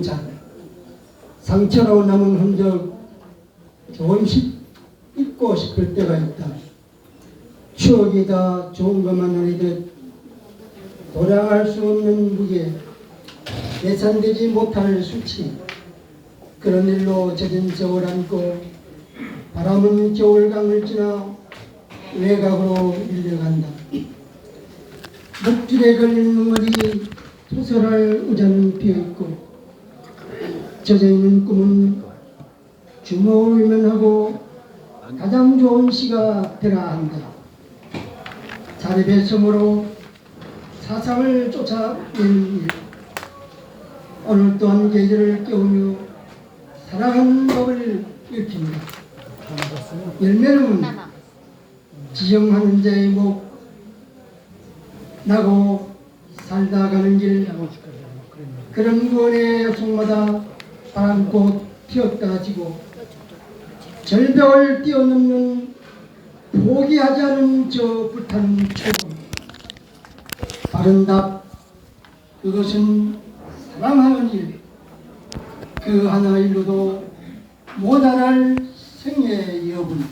자 상처로 남은 흔적 조금씩 잊고 싶을 때가 있다. 추억이 다 좋은 것만 아니듯 돌아갈 수 없는 무게, 예산되지 못할 수치, 그런 일로 젖은 저울 안고 바람은 겨울강을 지나 외곽으로 밀려간다. 목줄에 걸린 눈물이 소설할 의자는 비어있고 젖어 있는 꿈은 주먹을 위면하고 가장 좋은 시가 되라 한다. 자립의 성으로 사상을 쫓아내는 일. 오늘 또한 계절을 깨우며 살아가는 법을 일으킵니다. 열매는 지정하는 자의 목 나고 살다 가는 길 그런 구원의 속마다 바람꽃 피었다 지고 절벽을 뛰어넘는 포기하지 않은 저 불탄 초금 바른 답 그것은 사랑하는 일. 그 하나 일로도 모자랄 생의 여분